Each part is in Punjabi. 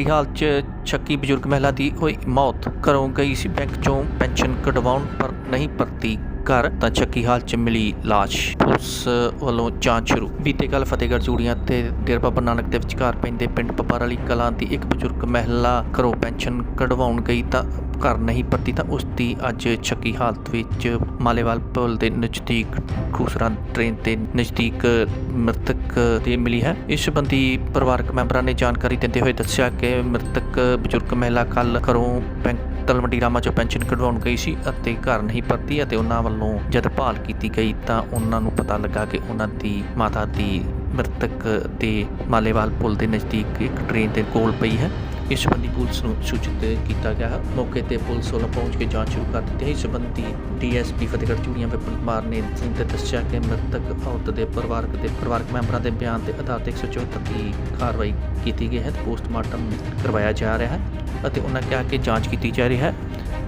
ਬੁਰੀ ਹਾਲਤ 'ਚ ਛੱਕੀ ਬਜ਼ੁਰਗ ਮਹਿਲਾ ਦੀ ਹੋਈ ਮੌਤ। ਘਰੋਂ ਗਈ ਸੀ ਬੈਂਕ 'ਚੋਂ ਪੈਨਸ਼ਨ ਕਢਵਾਉਣ, ਪਰ ਨਹੀਂ ਪਰਤੀ ਘਰ ਤਾਂ ਛੱਕੀ ਹਾਲਤ 'ਚ ਮਿਲੀ ਲਾਸ਼। ਪੁਲਿਸ ਵੱਲੋਂ ਜਾਂਚ ਸ਼ੁਰੂ। ਬੀਤੇ ਕੱਲ ਫਤਿਹਗੜ੍ਹ ਚੂੜੀਆਂ ਤੇ ਡੇਰਾ ਬਾਬਾ ਨਾਨਕ ਦੇ ਵਿਚਕਾਰ ਪੈਂਦੇ ਪਿੰਡ ਪਪਾਰ ਵਾਲੀ ਕਲਾਂ ਦੀ ਇੱਕ ਬਜ਼ੁਰਗ ਮਹਿਲਾ ਘਰੋਂ ਪੈਨਸ਼ਨ ਕਢਵਾਉਣ ਗਈ ਤਾਂ ਘਰ ਨਹੀਂ ਪਰਤੀ ਤਾਂ ਉਸ ਦੀ ਅੱਜ ਛੱਕੀ ਹਾਲਤ ਵਿੱਚ ਮਾਲੇਵਾਲ ਪੁਲ ਦੇ ਨਜ਼ਦੀਕ ਖੂਸਰਾ ਟ੍ਰੇਨ ਦੇ ਨਜ਼ਦੀਕ ਮ੍ਰਿਤਕ ਦੀ ਮਿਲੀ ਹੈ। ਇਸ ਸੰਬੰਧੀ ਪਰਿਵਾਰਕ ਮੈਂਬਰਾਂ ਨੇ ਜਾਣਕਾਰੀ ਦਿੰਦੇ ਹੋਏ ਦੱਸਿਆ ਕਿ ਮ੍ਰਿਤਕ ਬਜ਼ੁਰਗ ਮਹਿਲਾ ਕੱਲ ਘਰੋਂ ਬੈਂਕ ਤਲਵੰਡੀ ਰਾਮਾ ਚੋਂ ਪੈਨਸ਼ਨ ਕਢਵਾਉਣ ਗਈ ਸੀ ਅਤੇ ਘਰ ਨਹੀਂ ਪਰਤੀ ਅਤੇ ਉਹਨਾਂ ਵੱਲੋਂ ਜਦ ਭਾਲ ਕੀਤੀ ਗਈ ਤਾਂ ਉਹਨਾਂ ਨੂੰ ਪਤਾ ਲੱਗਾ ਕਿ ਉਹਨਾਂ ਦੀ ਮਾਤਾ ਦੀ ਮ੍ਰਿਤਕ ਦੇ ਮਾਲੇਵਾਲ ਪੁਲ ਦੇ ਨਜ਼ਦੀਕ ਇੱਕ ਟ੍ਰੇਨ ਦੇ ਕੋਲ ਪਈ ਹੈ। ਇਸ ਸੰਬੰਧੀ ਪੁਲਿਸ ਨੂੰ ਸੂਚਿਤ ਕੀਤਾ ਗਿਆ। ਹੈ ਮੌਕੇ ਤੇ ਪੁਲਿਸ ਵੱਲੋਂ ਪਹੁੰਚ ਕੇ ਜਾਂਚ ਸ਼ੁਰੂ ਕਰ ਦਿੱਤੀ ਹੈ ਇਸ ਸੰਬੰਧੀ ਡੀਐਸਪੀ ਫਤਿਹਗੜ੍ਹ ਚੂੜੀਆਂ ਵਿਪਨ ਕੁਮਾਰ ਨੇ ਦੱਸਿਆ ਕਿ ਮ੍ਰਿਤਕ ਔਰਤ ਦੇ ਪਰਿਵਾਰਕ ਦੇ ਪਰਿਵਾਰਕ ਮੈਂਬਰਾਂ ਦੇ ਬਿਆਨ ਦੇ ਆਧਾਰ ਤੇ 174 ਦੀ ਕਾਰਵਾਈ ਕੀਤੀ ਗਈ ਹੈ। ਤੇ ਪੋਸਟਮਾਰਟਮ ਕਰਵਾਇਆ ਜਾ ਰਿਹਾ ਹੈ ਅਤੇ ਉਹਨਾਂ ਕਿਹਾ ਕਿ ਜਾਂਚ ਕੀਤੀ ਜਾ ਰਹੀ ਹੈ।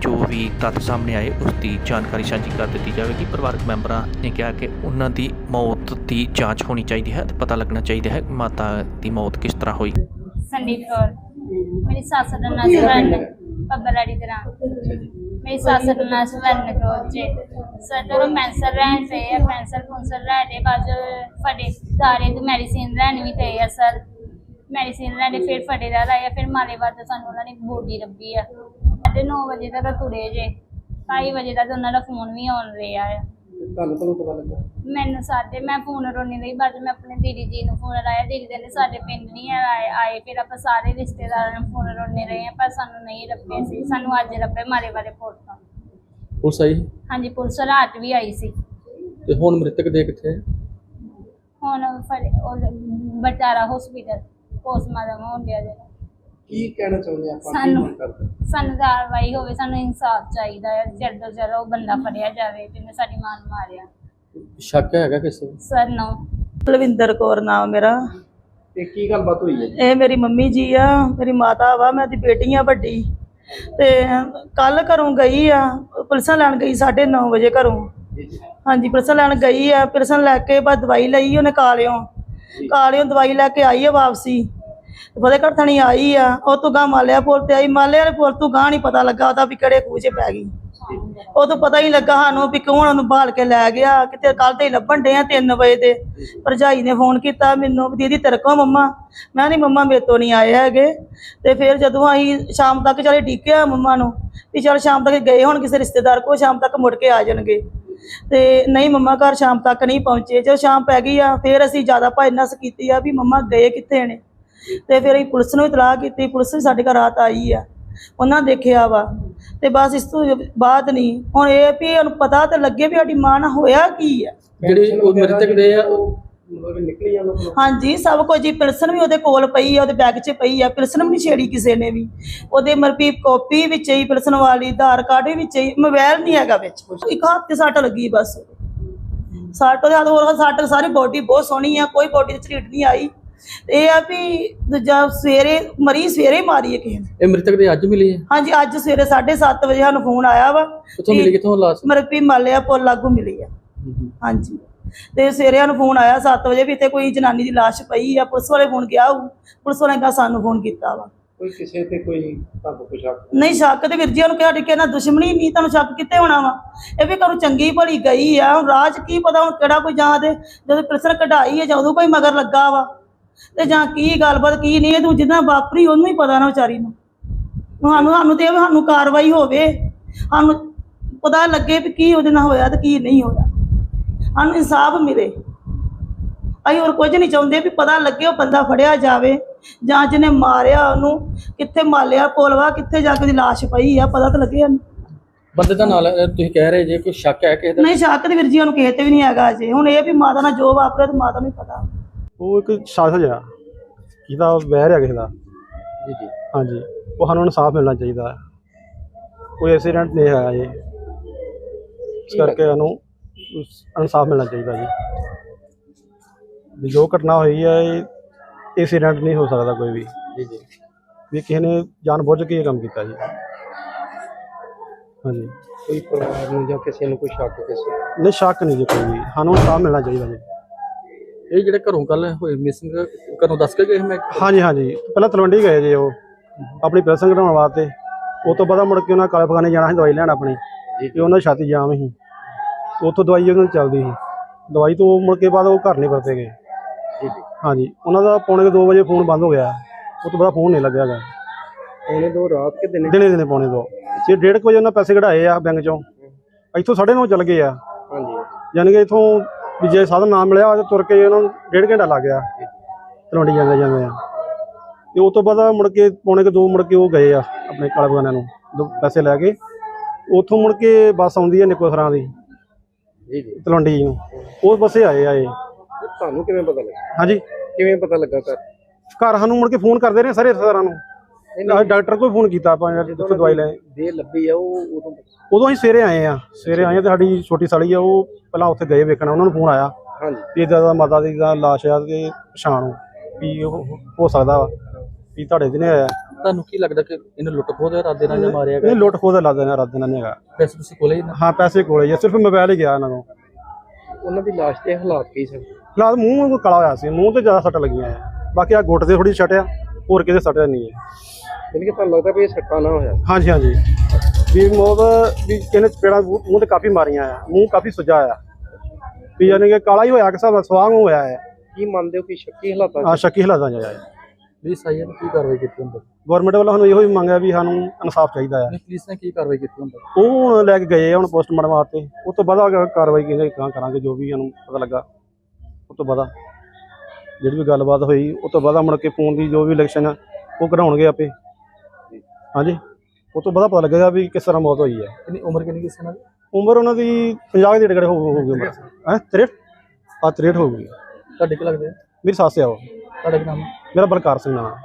ਜੋ ਵੀ ਤੱਥ ਸਾਹਮਣੇ ਆਏ, ਉਸ ਦੀ ਜਾਣਕਾਰੀ ਸਾਂਝੀ ਕਰ ਦਿੱਤੀ ਜਾਵੇਗੀ। ਪਰਿਵਾਰਕ ਮੈਂਬਰਾਂ ਨੇ ਕਿਹਾ ਕਿ ਉਹਨਾਂ ਦੀ ਮੌਤ ਦੀ ਜਾਂਚ ਹੋਣੀ ਚਾਹੀਦੀ ਹੈ ਤੇ ਪਤਾ ਲੱਗਣਾ ਚਾਹੀਦਾ ਹੈ ਮਾਤਾ ਦੀ ਮੌਤ ਕਿਸ ਤਰ੍ਹਾਂ ਹੋਈ। ਸੰਦੀਪ ਕੌਰ। ਮੇਰੀ ਸੱਸ ਦਾ ਨਾਂ ਸਵਰਨ ਪੱਬਲੜੀ ਦੇ ਨਾਂ ਮੇਰੀ ਸੱਸ ਦਾ ਨਾਂ ਸਵਰਨ ਕੌਰ ਜੀ ਮੈਂਸਰ ਰਹਿਣ ਤੇ ਆ। ਮੈਂਸਰ ਫੁੰਸਰ ਰਹਿ ਦੇ ਬਾਅਦ ਫੜੇ ਸਾਰੇ ਤੋਂ ਮੈਡੀਸਿਨ ਲੈਣ ਵੀ ਤੇ ਆ ਸਰ। ਮੈਡੀਸਿਨ ਲੈਣੇ ਫਿਰ ਫੜੇ ਦਾ ਲਾਇਆ। ਫਿਰ ਮਾਲੇ ਬਾਅਦ ਸਾਨੂੰ ਉਹਨਾਂ ਨੇ ਬੋਡੀ ਲੱਭੀ ਆ। ਸਾਢੇ 9 ਵਜੇ ਤੱਕ ਤੁਰੇ ਜੇ। 2:30 ਵਜੇ ਤੱਕ ਉਹਨਾਂ ਦਾ ਫੋਨ ਵੀ ਆਉਣ ਰਿਹਾ ਆ। ਤੁਹਾਨੂੰ ਕਦੋਂ ਪਤਾ ਲੱਗਾ? ਮੈਨੂੰ ਸਾਡੇ ਮੈਂ ਫੋਨ ਰੋਣੀ ਲਈ ਬਾਅਦ 'ਚ ਮੈਂ ਆਪਣੇ ਦੀਦੀ ਜੀ ਨੂੰ ਫੋਨ ਲਾਇਆ ਦੀਦੀ ਕਹਿੰਦੇ ਸਾਡੇ ਪਿੰਡ ਨਹੀਂ ਆਏ ਆਏ ਫਿਰ ਆਪਾਂ ਸਾਰੇ ਰਿਸ਼ਤੇਦਾਰਾਂ ਨੂੰ ਫੋਨ ਰੋਣੇ ਰਹੇ ਆ ਪਰ ਸਾਨੂੰ ਨਹੀਂ ਲੱਭੇ ਸੀ। ਸਾਨੂੰ ਅੱਜ ਲੱਭੇ ਮਾਰੇ ਵਾਲੇ ਪੁਲ ਤੋਂ। ਪੁਲਿਸ ਆਈ? ਹਾਂਜੀ ਪੁਲਿਸ ਰਾਤ ਵੀ ਆਈ ਸੀ। ਤੇ ਹੁਣ ਮ੍ਰਿਤਕ ਦੇ ਕਿੱਥੇ ਹੈ? ਹੁਣ ਫੜ- ਉਹ ਬਟਾਰਾ ਹਸਪੀਟਲ ਪੋਸਟਮਾਰਟਮ ਹੋਣ ਡਿਆ ਜੇ। ਕੀ ਕਹਿਣਾ ਚਾਹੁੰਦੇ ਆਪਾਂ? ਕੀ ਸਾਨੂੰ ਮੰਗ ਕਰਦੇ ਸਾਨੂੰ ਕਾਰਵਾਈ ਹੋਵੇ ਸਾਨੂੰ ਇਨਸਾਫ ਚਾਹੀਦਾ ਹੈ ਜਲਦ ਤੋਂ ਜਲਦ ਉਹ ਬੰਦਾ ਫੜਿਆ ਜਾਵੇ ਜਿਹਨੇ ਸਾਡੀ ਮਾਂ ਨੂੰ ਮਾਰਿਆ। ਸ਼ੱਕ ਹੈਗਾ ਕਿਸੇ ਨੂੰ? ਸਰ ਨੋ ਬਲਵਿੰਦਰ ਕੌਰ ਨਾਮ ਮੇਰਾ। ਤੇ ਕੀ ਗੱਲਬਾਤ ਹੋਈ ਹੈ ਜੀ? ਇਹ ਮੇਰੀ ਮੰਮੀ ਜੀ ਆ ਮੇਰੀ ਮਾਤਾ ਵਾ ਮੈਂ ਦੀ ਬੇਟੀ ਆ ਵੱਡੀ। ਤੇ ਕੱਲ ਘਰੋਂ ਗਈ ਆ ਪੁਲਿਸਾਂ ਲੈਣ ਗਈ 9:30 ਵਜੇ ਘਰੋਂ। ਜੀ ਜੀ। ਹਾਂਜੀ ਪੁਲਿਸਾਂ ਲੈਣ ਗਈ ਆ ਪੁਲਿਸਾਂ ਲੈ ਕੇ ਬਾਅਦ ਦਵਾਈ ਲਈ ਉਹਨੇ ਕਾਲਿਓ। ਕਾਲਿਓ ਦਵਾਈ ਲੈ ਕੇ ਆਈ ਆ ਵਾਪਸੀ। ਫਤਿਹਗੜ੍ਹ ਥਣੀ ਆਈ ਆ, ਉਹ ਤੋਂ ਗਾਂ ਮਾਲਿਆ ਪੁਲ ਤੇ ਆਈ। ਮਾਲਿਆ ਵਾਲੇ ਪੁਲ ਤੋਂ ਗਾਂ ਨਹੀਂ ਪਤਾ ਲੱਗਾ ਉਹਦਾ ਵੀ ਕਿਹੜੇ ਖੂਹ 'ਚ ਪੈ ਗਈ। ਉਹ ਤੋਂ ਪਤਾ ਹੀ ਲੱਗਾ ਸਾਨੂੰ ਵੀ ਕੌਣ ਉਹਨੂੰ ਭਾਲ ਕੇ ਲੈ ਗਿਆ। ਕਿਤੇ ਕੱਲ ਤੇ ਹੀ ਲੱਭਣ ਡੇ ਆ 3 ਵਜੇ ਦੇ ਭਰਜਾਈ ਨੇ ਫੋਨ ਕੀਤਾ ਮੈਨੂੰ ਵੀ ਦੀਦੀ ਤੇਰੇ ਕੋਲ ਮੰਮਾ। ਮੈਂ ਨਹੀਂ ਮੰਮਾ ਮੇਰੇ ਤੋਂ ਨਹੀਂ ਆਏ ਹੈਗੇ। ਤੇ ਫਿਰ ਜਦੋਂ ਅਸੀਂ ਸ਼ਾਮ ਤੱਕ ਚਲੇ ਡੀਕਿਆ ਮੰਮਾ ਨੂੰ, ਵੀ ਚਲ ਸ਼ਾਮ ਤੱਕ ਗਏ ਹੁਣ ਕਿਸੇ ਰਿਸ਼ਤੇਦਾਰ ਕੋਲ, ਸ਼ਾਮ ਤੱਕ ਮੁੜ ਕੇ ਆ ਜਾਣਗੇ। ਤੇ ਨਹੀਂ ਮੰਮਾ ਘਰ ਸ਼ਾਮ ਤੱਕ ਨਹੀਂ ਪਹੁੰਚੇ। ਜਦੋਂ ਸ਼ਾਮ ਪੈ ਗਈ ਆ, ਫਿਰ ਅਸੀਂ ਜ਼ਿਆਦਾ ਭਾਈਨਸ ਕੀਤੀ ਆ ਵੀ ਮੰਮਾ ਗਏ ਕਿੱਥੇ ਨੇ? ਤੇ ਫਿਰ ਅਸੀਂ ਪੁਲਿਸ ਨੂੰ ਇਤਲਾਹ ਕੀਤੀ ਪੁਲਿਸ ਵੀ ਸਾਡੇ ਘਰ ਰਾਤ ਆਈ ਆ। ਉਹਨਾਂ ਦੇਖਿਆ ਵਾ। ਤੇ ਬਸ ਇਸ ਤੋਂ ਬਾਅਦ ਨਹੀਂ ਹੁਣ ਇਹ ਵੀ ਉਹਨੂੰ ਪਤਾ ਤਾਂ ਲੱਗੇ ਵੀ ਸਾਡੀ ਮਾਂ ਨਾਲ ਹੋਇਆ ਕੀ ਆ। ਜਿਹੜੇ ਉਹ ਮ੍ਰਿਤਕ ਦੇ ਆ ਉਹ ਨਿਕਲੀ ਆ ਹਾਂਜੀ ਸਭ ਕੁਝ ਜੀ ਪਿਲਸਨ ਵੀ ਉਹਦੇ ਕੋਲ ਪਈ ਆ ਉਹਦੇ ਬੈਗ 'ਚ ਪਈ ਆ। ਪਿਲਸਨ ਵੀ ਨਹੀਂ ਛੇੜੀ ਕਿਸੇ ਨੇ ਵੀ। ਉਹਦੇ ਮਰਪੀ ਕਾਪੀ ਵਿੱਚ ਹੀ ਪਿਲਸਨ ਵਾਲੀ ਆਧਾਰ ਕਾਰਡ ਵੀ ਵਿੱਚ ਹੀ ਮੋਬਾਈਲ ਨਹੀਂ ਹੈਗਾ ਵਿੱਚ ਇੱਕ ਹੱਥ ਤੇ ਸੱਟ ਲੱਗੀ ਬਸ। ਸੱਟ ਉਹਦੇ ਹੱਥ ਹੋਰ ਸੱਟ ਸਾਰੀ ਬੋਡੀ ਬਹੁਤ ਸੋਹਣੀ ਆ ਕੋਈ ਬੋਡੀ ਤੇ ਝਰੀਟ ਨਹੀਂ ਆਈ। ਇਹ ਆ ਵੀ ਦੂਜਾ ਸਵੇਰੇ ਮਰੀ ਸਵੇਰੇ ਮਾਰੀ ਹੈ ਕਿਸੇ ਨੇ। ਇਹ ਮ੍ਰਿਤਕ ਦੇ ਅੱਜ ਮਿਲੀ ਹੈ? ਹਾਂਜੀ ਅੱਜ ਸਵੇਰੇ 7:30 ਵਜੇ ਸਾਨੂੰ ਫੋਨ ਆਇਆ ਵਾ ਕਿੱਥੋਂ ਮਿਲੀ ਕਿੱਥੋਂ ਲਾਸ਼? ਮਰਪੀ ਮਾਲਿਆ ਪੁੱਲ ਲਾਗੂ ਮਿਲੀ ਆ। ਹਾਂਜੀ। ਤੇ ਸਵੇਰੇ ਸਾਨੂੰ ਫੋਨ ਆਇਆ 7 ਵਜੇ ਵੀ ਇੱਥੇ ਕੋਈ ਜਨਾਨੀ ਦੀ ਲਾਸ਼ ਪਈ ਆ ਪੁਲਿਸ ਵਾਲੇ ਫੋਨ ਗਿਆ ਪੁਲਿਸ ਵਾਲੇ ਕਾ ਸਾਨੂੰ ਫੋਨ ਕੀਤਾ ਵਾ। ਕੋਈ ਕਿਸੇ ਤੇ ਕੋਈ ਤੁਹਾਨੂੰ ਕੋਈ ਸ਼ੱਕ? ਨਹੀਂ ਸ਼ੱਕ ਤੇ ਵੀਰ ਜੀ ਉਹਨੂੰ ਕਿਹਾ ਕਿ ਨਾ ਦੁਸ਼ਮਣੀ ਨਹੀਂ ਤੁਹਾਨੂੰ ਸ਼ੱਕ ਕਿੱਥੇ ਹੋਣਾ ਵਾ? ਇਹ ਵੀ ਘਰੋਂ ਚੰਗੀ ਭਲੀ ਗਈ ਆ ਹੁਣ ਰਾਜ ਕੀ ਪਤਾ ਹੁਣ ਕਿਹੜਾ ਕੋਈ ਜਾਂ ਜਦੋਂ ਪਿਲਸਰ ਕਢਾਈ ਹੈ ਜਾਂ ਉਦੋਂ ਕੋਈ ਮਗਰ ਲੱਗਾ ਵਾ। ਤੇ ਜਾਂ ਕੀ ਗੱਲਬਾਤ ਕੀ ਨਹੀਂ ਤੂੰ ਜਿੱਦਾਂ ਵਾਪਰੀ ਉਹਨੂੰ ਹੀ ਪਤਾ ਨਾ ਵਿਚਾਰੀ ਨੂੰ। ਸਾਨੂੰ ਸਾਨੂੰ ਤੇ ਸਾਨੂੰ ਕਾਰਵਾਈ ਹੋਵੇ। ਸਾਨੂੰ ਪਤਾ ਲੱਗੇ ਵੀ ਕੀ ਉਹਦੇ ਨਾਲ ਹੋਇਆ ਤੇ ਕੀ ਨਹੀਂ ਹੋਇਆ। ਸਾਨੂੰ ਇਨਸਾਫ ਮਿਲੇ। ਅਸੀਂ ਹੋਰ ਕੁਝ ਨਹੀਂ ਚਾਹੁੰਦੇ ਵੀ ਪਤਾ ਲੱਗੇ ਉਹ ਬੰਦਾ ਫੜਿਆ ਜਾਵੇ ਜਾਂ ਜਿਹਨੇ ਮਾਰਿਆ ਉਹਨੂੰ ਕਿੱਥੇ ਮਾਲਿਆ ਕੋਲਵਾ ਕਿੱਥੇ ਜਾ ਕੇ ਉਹਦੀ ਲਾਸ਼ ਪਈ ਆ ਪਤਾ ਤਾਂ ਲੱਗੇ ਸਾਨੂੰ। ਬੰਦੇ ਦਾ ਨਾਲ ਤੁਸੀਂ ਕਹਿ ਰਹੇ ਜੇ ਕੋਈ ਸ਼ੱਕ ਹੈ ਕਿਸੇ ਦਾ? ਨਹੀਂ ਸ਼ੱਕ ਤੇ ਵੀਰ ਜੀ ਉਹਨੂੰ ਕਿਸੇ ਤੇ ਵੀ ਨਹੀਂ ਹੈਗਾ ਅਜੇ। ਹੁਣ ਇਹ ਵੀ ਮਾਤਾ ਨਾਲ ਜੋ ਵਾਪਰਿਆ ਤੇ ਮਾਤਾ ਨੂੰ ਹੀ ਪਤਾ। ਉਹ ਇੱਕ ਸ਼ਾਸਜ ਆ ਜਿਹਦਾ ਵਹਿਰ ਆ ਕਿਸੇ ਦਾ। ਜੀ ਜੀ। ਹਾਂਜੀ ਉਹ ਸਾਨੂੰ ਇਨਸਾਫ ਮਿਲਣਾ ਚਾਹੀਦਾ। ਹੈ। ਕੋਈ ਐਕਸੀਡੈਂਟ ਨਹੀਂ ਹੋਇਆ ਜੀ। ਇਸ ਕਰਕੇ ਸਾਨੂੰ ਇਨਸਾਫ ਮਿਲਣਾ ਚਾਹੀਦਾ ਜੀ। ਵੀ ਜੋ ਘਟਨਾ ਹੋਈ ਹੈ ਇਹ ਐਕਸੀਡੈਂਟ ਨਹੀਂ ਹੋ ਸਕਦਾ ਕੋਈ ਵੀ। ਜੀ ਜੀ। ਵੀ ਕਿਸੇ ਨੇ ਜਾਣ ਬੁੱਝ ਕੇ ਇਹ ਕੰਮ ਕੀਤਾ ਜੀ। ਹਾਂਜੀ। ਕੋਈ ਪਰਿਵਾਰ ਨੂੰ ਜਾਂ ਕਿਸੇ ਨੂੰ ਕੋਈ ਸ਼ੱਕ ਕਿਸੇ ਨਹੀਂ ਸ਼ੱਕ ਨਹੀਂ ਜੀ ਕੋਈ ਵੀ। ਸਾਨੂੰ ਇਨਸਾਫ ਮਿਲਣਾ ਚਾਹੀਦਾ ਜੀ। ਇਹ ਜਿਹੜੇ ਘਰੋਂ ਕੱਲ ਹੋਏ ਮਿਸਿੰਗ ਘਰੋਂ ਦੱਸ ਕੇ ਗਏ ਮੈਂ? ਹਾਂਜੀ ਹਾਂਜੀ। ਪਹਿਲਾਂ ਤਲਵੰਡੀ ਗਏ ਜੀ ਉਹ। ਆਪਣੀ ਪੈਸਾ ਕਢਾਉਣ ਵਾਸਤੇ। ਉਸ ਤੋਂ ਬਾਅਦ ਮੁੜ ਕੇ ਉਹਨਾਂ ਕਾਲੇ ਬਗਾਨੇ ਜਾਣਾ ਸੀ ਦਵਾਈ ਲੈਣ ਆਪਣੀ। ਤੇ ਉਹਨਾਂ ਦੀ ਛਾਤੀ ਜਾਮ ਸੀ। ਉੱਥੋਂ ਦਵਾਈ ਉਹਨਾਂ ਚੱਲਦੀ ਸੀ। ਦਵਾਈ ਤੋਂ ਮੁੜ ਕੇ ਬਾਅਦ ਉਹ ਘਰ ਨਹੀਂ ਪਰਤੇ ਗਏ। ਹਾਂਜੀ। ਉਹਨਾਂ ਦਾ ਪੌਣੇ 2 ਵਜੇ ਫੋਨ ਬੰਦ ਹੋ ਗਿਆ। ਉਸ ਤੋਂ ਬਾਅਦ ਫੋਨ ਨਹੀਂ ਲੱਗਿਆ ਗਾ ਉਹਨੇ ਦੋ ਰਾਤ ਕੇ ਦਿਨੇ ਦਿਨੇ ਦਿਨੇ ਪੌਣੇ 2 ਜੇ ਡੇਢ ਕੁ ਵਜੇ ਉਹਨਾਂ ਪੈਸੇ ਕਢਾਏ ਆ ਬੈਂਕ ਚੋਂ ਇੱਥੋਂ 9:30 ਚੱਲ ਗਏ ਆ। ਹਾਂਜੀ। ਯਾਨੀ ਕਿ ਇਥੋਂ ਵੀ ਜੇ ਸਾਧਨ ਨਾ ਮਿਲਿਆ ਤੇ ਤੁਰ ਕੇ ਉਹਨਾਂ ਨੂੰ ਡੇਢ ਘੰਟਾ ਲੱਗ ਗਿਆ। ਤਲਵੰਡੀ ਜਾਂਦੇ ਜਾਂਦੇ ਆ। ਤੇ ਉਸ ਤੋਂ ਬਾਅਦ ਮੁੜ ਕੇ ਪੌਣੇ ਕੁ ਦੋ ਮੁੜ ਕੇ ਉਹ ਗਏ ਆ ਆਪਣੇ ਕਾਲੇ ਬਗਾਨਿਆਂ ਨੂੰ ਪੈਸੇ ਲੈ ਕੇ। ਉੱਥੋਂ ਮੁੜ ਕੇ ਬੱਸ ਆਉਂਦੀ ਹੈ ਨਿੱਕੋ ਸਰਾਂ ਦੀ ਜੀ ਜੀ। ਤਲਵੰਡੀ ਨੂੰ। ਉਸ ਬੱਸੇ ਆਏ ਆ ਇਹ। ਤੁਹਾਨੂੰ ਕਿਵੇਂ ਪਤਾ ਲੱਗਾ? ਹਾਂਜੀ। ਕਿਵੇਂ ਪਤਾ ਲੱਗਾ ਘਰ? ਘਰ ਸਾਨੂੰ ਮੁੜ ਕੇ ਫੋਨ ਕਰਦੇ ਰਹੇ ਸਾਰੇ ਰਿਸ਼ਤੇਦਾਰਾਂ ਨੂੰ। ਅਸੀਂ ਡਾਕਟਰ ਕੋਲ ਫੋਨ ਕੀਤਾ ਆਪਾਂ ਯਾਰ ਜਿੱਥੋਂ ਦਵਾਈ ਲੈ ਦੇ ਲੱਭੀ ਆ ਉਹ ਉਦੋਂ ਉਦੋਂ ਅਸੀਂ ਸਵੇਰੇ ਆਏ ਆ ਸਵੇਰੇ ਆਏ ਆ ਤੇ ਸਾਡੀ ਛੋਟੀ ਸਾਲੀ ਆ ਉਹ ਪਹਿਲਾਂ ਉੱਥੇ ਗਏ ਵੇਖਣ ਉਹਨਾਂ ਨੂੰ ਫੋਨ ਆਇਆ। ਹਾਂਜੀ। ਵੀ ਇਦਾਂ ਦਾ ਮਾਤਾ ਦੀ ਦਾ ਲਾਸ਼ ਆ ਤੇ ਪਛਾਣ ਹੋ ਵੀ ਉਹ ਹੋ ਸਕਦਾ ਵਾ ਵੀ ਤੁਹਾਡੇ ਦਿਨੇ ਆਇਆ। ਤੁਹਾਨੂੰ ਕੀ ਲੱਗਦਾ ਕਿ ਇਹਨੂੰ ਲੁੱਟ ਖੋਹ ਦੇ ਇਰਾਦੇ ਨਾਲ ਜਾਂ ਮਾਰਿਆ ਇਹ ਲੁੱਟ ਖੋਹ ਦਾ ਲੱਗਦਾ ਨਾ ਰੱਦ ਨਹੀਂ ਹੈਗਾ। ਪੈਸੇ ਤੁਸੀਂ ਕੋਲੇ ਹੀ ਨਾ? ਹਾਂ ਪੈਸੇ ਕੋਲੇ ਹੀ ਆ ਸਿਰਫ ਮੋਬਾਈਲ ਹੀ ਗਿਆ ਇਹਨਾਂ ਨੂੰ ਉਹਨਾਂ ਦੀ ਲਾਸ਼ ਦੇ ਹਾਲਾਤ ਕੀ ਸਨ ਫਿਲਹਾਲ ਮੂੰਹ ਕੋਈ ਕਾਲਾ ਹੋਇਆ ਸੀ ਮੂੰਹ ਤੇ ਜ਼ਿਆਦਾ ਸੱਟ ਲੱਗੀਆਂ ਆ। ਬਾਕੀ ਆ ਗੁੱਟ ਤੇ ਥੋੜੀ ਸੱਟ ਆ। ਹੋਰ ਕਿਤੇ ਸੱਟ ਨਹੀਂ ਹੈ। ਯਾਨੀ ਕਿ ਤੁਹਾਨੂੰ ਲੱਗਦਾ ਵੀ ਇਹ ਸੱਟਾ ਨਾ ਹੋਇਆ? ਹਾਂਜੀ ਹਾਂਜੀ। ਵੀ ਮੌਤ ਵੀ ਇਹਨੇ ਚਪੇੜਾਂ ਮੂੰਹ ਤੇ ਕਾਫੀ ਮਾਰੀਆਂ ਆ ਮੂੰਹ ਕਾਫੀ ਸੁਜਾ ਆ। ਵੀ ਯਾਨੀ ਕਿ ਕਾਲਾ ਹੀ ਹੋਇਆ ਕਿ ਸਭ ਸਵਾਂਗ ਹੋਇਆ ਹੈ ਕੀ ਮੰਨਦੇ ਹੋ ਕਿ ਸ਼ੱਕੀ ਹਾਲਾਤਾਂ ਆ ਸ਼ੱਕੀ ਹਾਲਾਤਾਂ ਚ ਆਇਆ ਪੁਲਿਸ ਆਈ ਹੈ ਕੀ ਕਾਰਵਾਈ ਕੀਤੀ ਹੁੰਦਾ? ਗਵਰਨਮੈਂਟ ਵੱਲੋਂ ਸਾਨੂੰ ਇਹੋ ਹੀ ਮੰਗਿਆ ਵੀ ਸਾਨੂੰ ਇਨਸਾਫ ਚਾਹੀਦਾ ਆ। ਨਹੀਂ ਪੁਲਿਸ ਨੇ ਕੀ ਕਾਰਵਾਈ ਕੀਤੀ ਹੁੰਦਾ? ਉਹ ਹੁਣ ਲੈ ਕੇ ਗਏ ਹੁਣ ਪੋਸਟਮਾਰਟਮ ਵਾਸਤੇ। ਉਸ ਤੋਂ ਬਾਅਦ ਕਾਰਵਾਈ ਕਿਸੇ ਕਾਂ ਕਰਾਂਗੇ ਜੋ ਵੀ ਸਾਨੂੰ ਪਤਾ ਲੱਗਾ। ਉਸ ਤੋਂ ਬਾਅਦ ਜਿਹੜੀ ਵੀ ਗੱਲਬਾਤ ਹੋਈ ਉਸ ਤੋਂ ਬਾਅਦ ਮੁੜ ਕੇ ਫੋਨ ਦੀ ਜੋ ਵੀ ਇਲੈਕਸ਼ਨ ਆ ਉਹ ਕਢਾਉਣਗੇ ਆਪੇ। ਹਾਂਜੀ? ਉਸ ਤੋਂ ਬਾਅਦ ਪਤਾ ਲੱਗੇਗਾ ਵੀ ਕਿਸ ਤਰ੍ਹਾਂ ਮੌਤ ਹੋਈ ਹੈ ਕਿੰਨੀ ਉਮਰ ਕਿੰਨੀ ਕਿਸੇ ਨਾਲ ਉਮਰ ਉਹਨਾਂ ਦੀ 50 ਦੇ ਡੇੜੇ ਹੋ ਹੋਊਗੀ ਉਮਰ। ਹੈ? 63 ਆ 63 ਹੋਊਗੀ ਤੁਹਾਡੇ ਕੀ ਲੱਗਦਾ? ਹੈ? ਮੇਰੀ ਸੱਸ ਆ ਉਹ। ਤੁਹਾਡਾ ਕੀ ਨਾਮ? ਹੈ ਮੇਰਾ ਬਲਕਾਰ ਸਿੰਘ ਨਾਮ ਹੈ